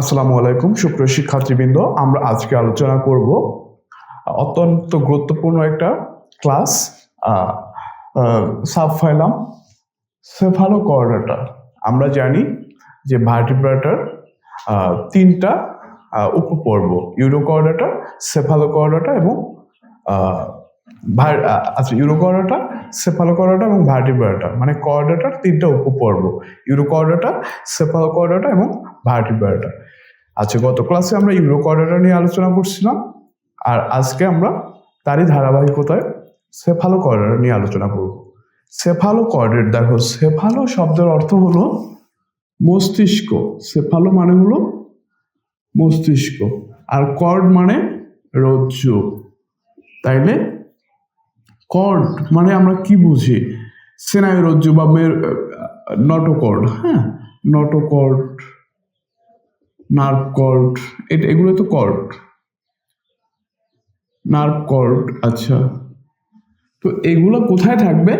আসসালামু আলাইকুম, সুপ্রিয় শিক্ষার্থীবৃন্দ। আমরা আজকে আলোচনা করব অত্যন্ত গুরুত্বপূর্ণ একটা ক্লাস সাবফাইলাম সেফালো কোঅর্ডিনেটর আমরা জানি যে ভার্টিব্রাটার তিনটা উপপর্ব ইউরো কোঅর্ডিনেটর সেফালো কোঅর্ডিনেটর এবং ভার- আচ্ছা ইউরো কোঅর্ডিনেটর সেফালো কোঅর্ডিনেটর এবং ভার্টিব্রাটার মানে কোঅর্ডিনেটর তিনটা উপপর্ব ইউরো কোঅর্ডিনেটর সেফালো কোঅর্ডিনেটর এবং ভার্টিব্রাটার আচ্ছা গত ক্লাসে আমরা ইউরো কোঅর্ডিনেটর নিয়ে আলোচনা করছিলাম, আর আজকে আমরা তারই ধারাবাহিকতায় সেফালো কোঅর্ডিনেটর নিয়ে আলোচনা করব। সেফালো কোঅর্ডিনেট দেখো সেফালো শব্দের অর্থ হলো মস্তিষ্ক সেফালো মানে হলো মস্তিষ্ক, আর কর্ড মানে রজ্জু। তাইলে কর্ড মানে আমরা কি বুঝি? সেনাই রজ্জু বা মের নটোকর্ড হ্যাঁ? নটোকর্ড নার্ভ কর্ড এটা এগুলো তো কর্ড নার্ভ কর্ড আচ্ছা। তো এগুলো কোথায় থাকবে?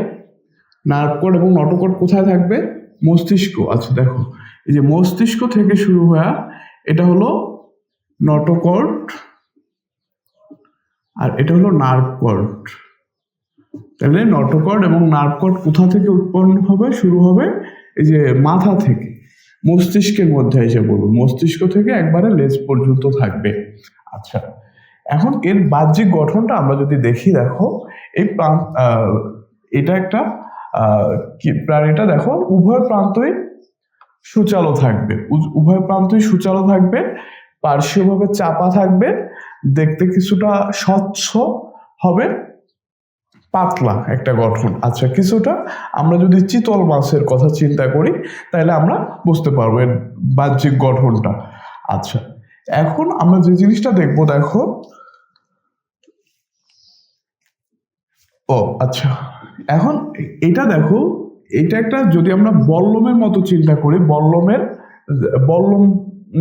নার্ভ কর্ড এবং নটোকর্ড কোথায় থাকবে? মস্তিষ্ক। আচ্ছা দেখো। এই যে মস্তিষ্ক থেকে শুরু হয়ে এটা হলো নটোকর্ড আর এটা হলো নার্ভ কর্ড তাহলে নটোকর্ড এবং নার্ভ কর্ড কোথা থেকে উৎপন্ন হবে? শুরু হবে এই যে মাথা থেকে। মস্তিষ্কের মধ্যে এসে বলব মস্তিষ্ক থেকে একবারে লেজ পর্যন্ত থাকবে। আচ্ছা এখন এর বাহ্যিক গঠনটা আমরা যদি দেখি, দেখো, এই এটা একটা প্রাণীটা দেখো, উভয় প্রান্তই সুচালো থাকবে। উভয় প্রান্তই সুচালো থাকবে, পার্শ্বভাবে চাপা থাকবে, দেখতে কিছুটা স্বচ্ছ হবে। পাতলা একটা গঠন। আচ্ছা কিছুটা আমরা যদি চিতল মাছের কথা চিন্তা করি, তাহলে আমরা বুঝতে পারব এর বাহ্যিক গঠনটা। আচ্ছা এখন আমরা যে জিনিসটা দেখব, দেখো। ও আচ্ছা এখন এটা দেখো, এটা একটা যদি আমরা বল্লমের মতো চিন্তা করি, বল্লমের, বল্লম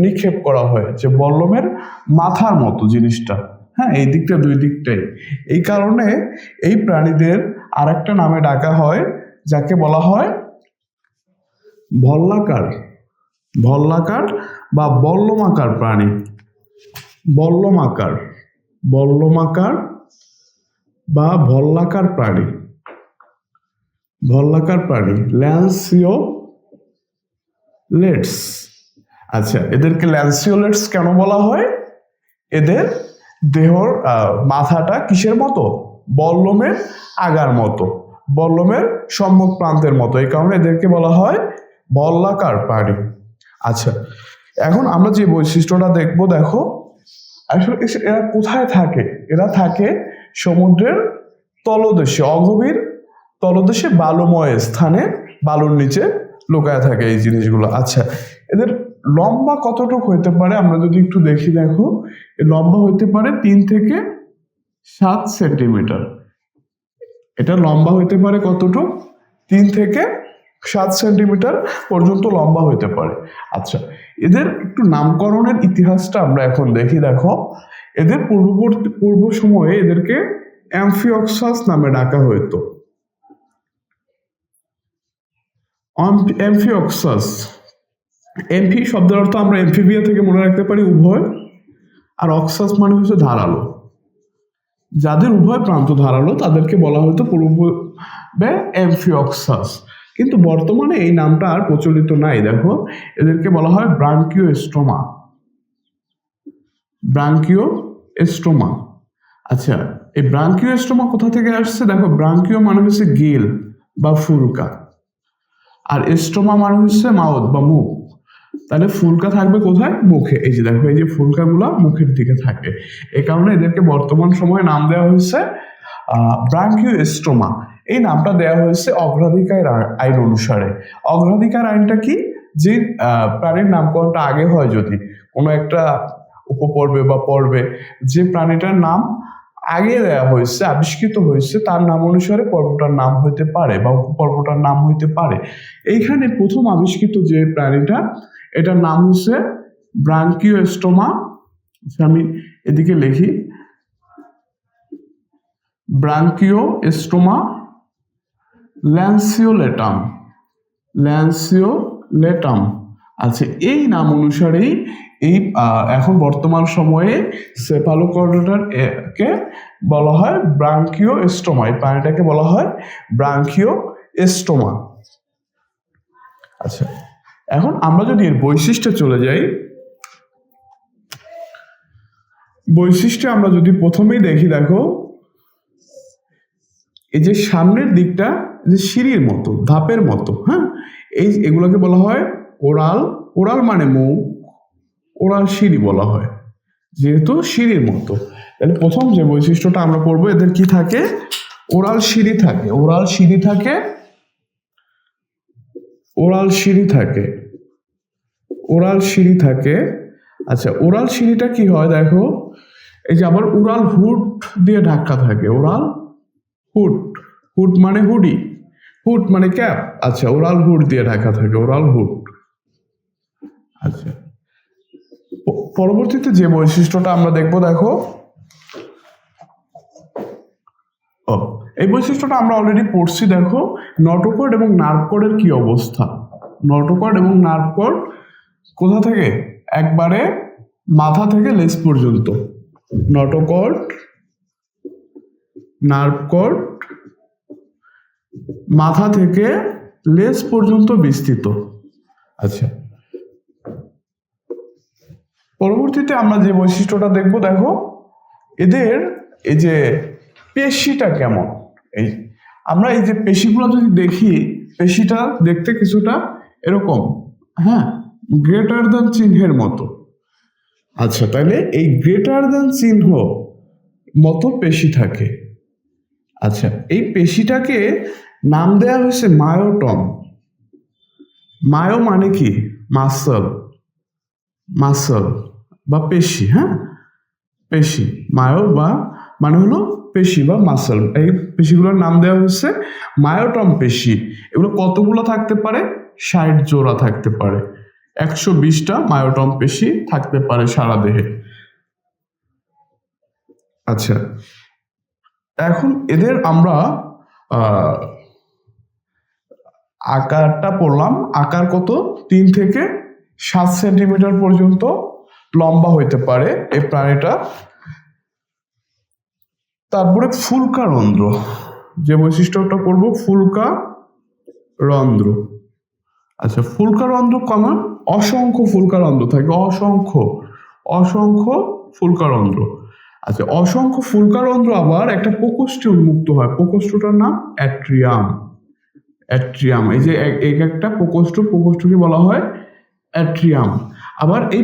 নিক্ষেপ করা হয়, যে বল্লমের মাথার মতো জিনিসটা। হ্যাঁ এই দিকটা দুই দিকটাই। এই কারণে এই প্রাণীদের আরেকটা নামে ডাকা হয়, যাকে বলা হয় ভল্লাকার। ভল্লাকার বা বল্লমাকার প্রাণী। বল্লমাকার বল্লমাকার বা ভল্লাকার প্রাণী। ভল্লাকার প্রাণী ল্যান্সিও লেটস আচ্ছা এদেরকে ল্যান্সিওলেটস কেন বলা হয়? এদের দেহর মাথাটা কিসের মতো? বল্লমের আগার মতো। বল্লমের সম্মুখ প্রান্তের মতো। এই কারণে এদেরকে বলা হয় বল্লাকার প্রাণী আচ্ছা এখন আমরা যে বৈশিষ্ট্যটা দেখব, দেখো, আসলে এরা কোথায় থাকে? এরা থাকে সমুদ্রের তলদেশে, অগভীর তলদেশে বালুময় স্থানে। বালুর নিচে লুকায় থাকে এই জিনিসগুলো। আচ্ছা এদের লম্বা কতটুকু হইতে পারে, আমরা যদি একটু দেখি দেখো লম্বা হইতে পারে তিন থেকে সাত সেন্টিমিটার। এটা লম্বা হইতে পারে কতটুকু? তিন থেকে সাত সেন্টিমিটার পর্যন্ত লম্বা হইতে পারে। আচ্ছা এদের একটু নামকরণের ইতিহাসটা আমরা এখন দেখি দেখো। এদের পূর্ববর্তী, পূর্ব সময়ে এদেরকে অ্যামফিঅক্সাস নামে ডাকা হতো অ্যামফিঅক্সাস এমফি শব্দের অর্থ আমরা এমফিবিয়া থেকে মনে রাখতে পারি উভয়, আর অক্সাস মানে হচ্ছে ধারালো। যাদের উভয় প্রান্ত ধারালো, তাদেরকে বলা হতো পূর্বে এমফিঅক্সাস কিন্তু বর্তমানে এই নামটা আর প্রচলিত নাই, দেখো। এদেরকে বলা হয় ব্রাঙ্কিও স্ট্রোমা ব্রাঙ্কিও স্ট্রোমা আচ্ছা এই ব্রাঙ্কিও স্ট্রোমা কোথা থেকে আসছে? দেখো, ব্রাঙ্কিও মানে হচ্ছে গিল বা ফুলকা আর স্ট্রোমা মানে হচ্ছে মাউথ বা মুখ। তাহলে ফুলকা থাকবে কোথায়? মুখে। এই যে দেখো, এই যে ফুলকাগুলো মুখের দিকে থাকে। এই কারণে এদেরকে বর্তমান সময়ে নাম দেওয়া হয়েছে ব্রাঙ্কিও স্ট্রোমা এই নামটা দেওয়া হয়েছে অগ্রাধিকার আইন অনুসারে। অগ্রাধিকার আইনটা কি? যে প্রাণীর নামকরণটা আগে হয় যদি কোনো একটা উপপর্বে বা পর্বে যে প্রাণীটার নাম আগে দেওয়া হয়েছে, আবিষ্কৃত হয়েছে, তার নাম অনুসারে পর্বটার নাম হইতে পারে বা উপপর্বটার নাম হইতে পারে। এইখানে প্রথম আবিষ্কৃত যে প্রাণীটা এটার নাম হচ্ছে ব্রাঙ্কিওস্টোমা আমি এদিকে লিখি। Branchiostoma lanceolatum. ল্যান্সিওলেটাম। আচ্ছা এই নাম অনুসারেই এই এখন বর্তমান সময়ে সেফালোকর্ডাটার কে বলা হয় ব্রাঙ্কিও এস্টোমা এই প্রাণীটাকে বলা হয় ব্রাঙ্কিও এস্টোমা আচ্ছা এখন আমরা যদি এর বৈশিষ্ট্যে চলে যাই, বৈশিষ্ট্য আমরা যদি প্রথমেই দেখি, দেখো, এই যে সামনের দিকটা যে সিঁড়ির মতো, ধাপের মতো হ্যাঁ? এই এগুলোকে বলা হয় ওরাল ওরাল মানে মুখ ওরাল সিঁড়ি বলা হয়, যেহেতু সিঁড়ির মতো। তাহলে প্রথম যে বৈশিষ্ট্যটা আমরা পড়ব, এদের কি থাকে? ওরাল সিঁড়ি থাকে ওরাল সিঁড়ি থাকে ওরাল সিঁড়ি থাকে। ওরাল সিঁড়ি থাকে। আচ্ছা ওরাল সিঁড়িটা কি হয় দেখো? এই যে আবার উড়াল হুড দিয়ে ঢাকা থাকে। Oral hood. হুড মানে হুডি। হুড মানে ক্যাপ। আচ্ছা ওরাল হুড দিয়ে ঢাকা থাকে। Oral hood. আচ্ছা। পরবর্তীতে যে বৈশিষ্ট্যটা আমরা দেখব, দেখো। ও, এই বৈশিষ্ট্যটা আমরা অলরেডি পড়ছি, দেখো। নটোকর্ড এবং নার্ভকর্ডের কি অবস্থা? নটোকর্ড এবং নার্ভকর্ড কোথা থেকে? একবারে মাথা থেকে লেস পর্যন্ত। নটোকর্ড নার্ভকর্ড মাথা থেকে লেস পর্যন্ত বিস্তৃত। আচ্ছা। পরবর্তীতে আমরা যে বৈশিষ্ট্যটা দেখব, দেখো, এদের এই যে পেশিটা কেমন? এই, আমরা এই যে পেশিগুলো যদি দেখি, পেশিটা দেখতে কিছুটা এরকম হ্যাঁ? গ্রেটার দ্যান চিহ্নের মতো। আচ্ছা তাহলে এই গ্রেটার দ্যান চিহ্ন মতো পেশি থাকে। আচ্ছা এই পেশিটাকে নাম দেওয়া হয়েছে মায়োটম। মায়ো মানে কি? মাসল। মাসল বা পেশি হ্যাঁ? পেশি, মায়ো বা মানে হলো পেশি বা মাসল। এই পেশিগুলোর নাম দেওয়া হচ্ছে মায়োটম পেশি। এগুলো কতগুলো থাকতে পারে? ষাট জোড়া থাকতে পারে। একশো বিশটা মায়োটম পেশি থাকতে পারে সারা দেহে। আচ্ছা এখন এদের আমরা আকারটা পড়লাম, আকার কত? তিন থেকে সাত সেন্টিমিটার পর্যন্ত লম্বা হইতে পারে এই প্রাণীটা। তারপরে ফুলকা রন্ধ্র, যে বৈশিষ্ট্যটা করব ফুলকা রন্ধ্র। আচ্ছা ফুলকা রন্ধ্র কমন? অসংখ্য ফুলকা রন্ধ্র থাকে, অসংখ্য অসংখ্য ফুলকা রন্ধ্র আচ্ছা অসংখ্য ফুলকা রন্ধ্র আবার একটা প্রকোষ্ঠে উন্মুক্ত হয়। প্রকোষ্ঠটার নাম অ্যাট্রিয়াম। অ্যাট্রিয়াম, এই যে এক এক একটা প্রকোষ্ঠ, প্রকোষ্ঠকে বলা হয় অ্যাট্রিয়াম। আবার এই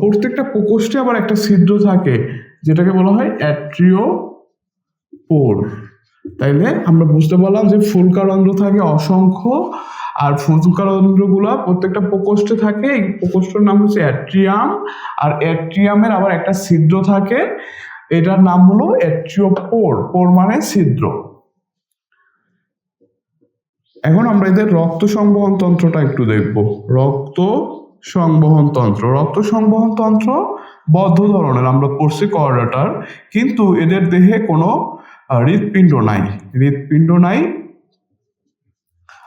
প্রত্যেকটা প্রকোষ্ঠে আবার একটা ছিদ্র থাকে, যেটাকে বলা হয় অ্যাট্রিও পোর তাইলে আমরা বুঝতে পারলাম যে ফুলকার ফুলকারন্ধ্র থাকে, অসংখ্য আর ফুলকারন্ধ্রগুলো প্রত্যেকটা প্রকোষ্ঠে থাকে। এই প্রকোষ্ঠের নাম হচ্ছে অ্যাট্রিয়াম। আর অ্যাট্রিয়ামের আবার একটা ছিদ্র থাকে। এটার নাম হলো অ্যাট্রিওপোর, পোর মানে ছিদ্র। এখন আমরা এদের রক্ত সংবহন তন্ত্রটা একটু দেখব। রক্ত সংবহন তন্ত্র। রক্ত সংবহন তন্ত্র বদ্ধ ধরনের, আমরা পড়ছি কর্ডাটার কিন্তু এদের দেহে কোনো হৃৎপিণ্ড নাই। হৃৎপিণ্ড নাই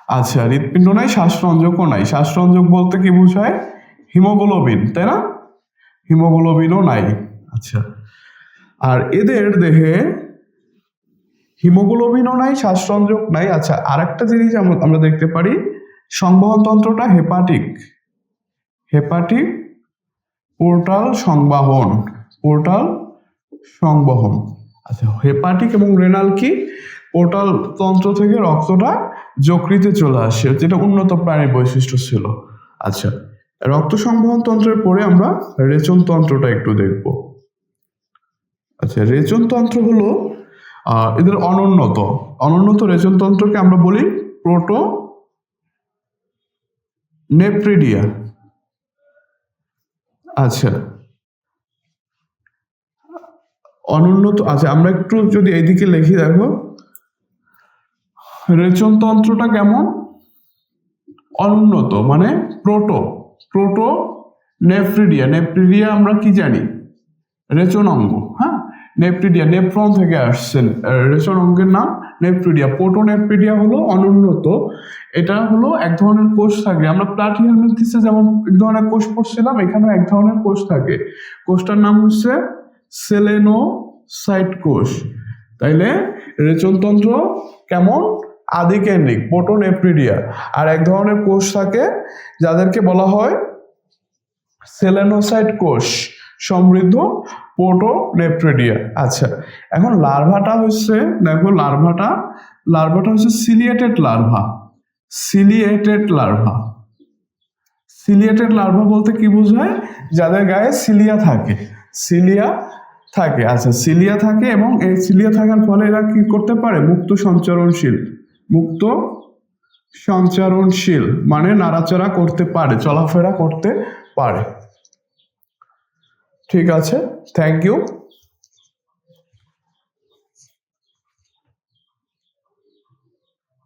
আচ্ছা হৃৎপিণ্ড নাই শ্বাসরঞ্জকও নাই। শ্বাসরঞ্জক বলতে কি বোঝায়? হিমোগ্লোবিন, তাই না? হিমোগ্লোবিনও নাই। আচ্ছা। আর এদের দেহে হিমোগ্লোবিনও নাই শ্বাসরঞ্জক নাই। আচ্ছা আর একটা জিনিস আমরা দেখতে পারি, সংবহনতন্ত্রটা হেপাটিক। হেপাটিক পোর্টাল সংবাহন, পোর্টাল সংবহন। আচ্ছা হেপাটিক এবং রেনাল কি? পোর্টাল তন্ত্র থেকে রক্তটা যকৃতে চলে আসে যেটা উন্নত প্রাণীর বৈশিষ্ট্য ছিল। আচ্ছা রক্ত সংবহন তন্ত্রের পরে আমরা রেচন তন্ত্রটা একটু দেখব। আচ্ছা রেচন তন্ত্র হলো এদের অনুন্নত অনুন্নত রেচন তন্ত্রকে আমরা বলি প্রোটো নেপ্রিডিয়া। আচ্ছা অনুন্নত আচ্ছা আমরা একটু যদি এইদিকে লিখি, দেখো। রেচন তন্ত্রটা কেমন? অনুন্নত মানে প্রোটো প্রোটো নেফ্রিডিয়া নেফ্রিডিয়া আমরা কি জানি? রেচন অঙ্গ হ্যাঁ? নেফ্রিডিয়া, নেফ্রন থেকে আসছেন রেচন অঙ্গের নাম নেপ্রিডিয়া পোটো নেপ্রিডিয়া হলো অনুন্নত, এটা হলো এক ধরনের কোষ থাকে। আমরা প্লাটিহেলমিনথিসে যেমন এক ধরনের কোষ পড়ছিলাম, এখানেও এক ধরনের কোষ থাকে। কোষটার নাম হচ্ছে সেলেনোসাইট কোষ। তাইলে রেচনতন্ত্র কেমন? আদিকেন্দ্রিক পোটোনেপ্রিডিয়া আর এক ধরনের কোষ থাকে যাদেরকে বলা হয় সেলেনোসাইট কোষ, সমৃদ্ধ পোটোনেপ্রিডিয়া আচ্ছা এখন লার্ভাটা হচ্ছে, দেখো লার্ভাটা লার্ভাটা হচ্ছে ciliated larva. Ciliated larva. Ciliated larva বলতে কি বোঝায়? যাদের গায়ে সিলিয়া থাকে। সিলিয়া থাকে আচ্ছা সিলিয়া থাকে এবং এই সিলিয়া থাকার ফলে এরা কি করতে পারে? মুক্ত সঞ্চরণশীল। মুক্ত সঞ্চারণশীল মানে নাড়াচাড়া করতে পারে চলাফেরা করতে পারে। ঠিক আছে? Thank you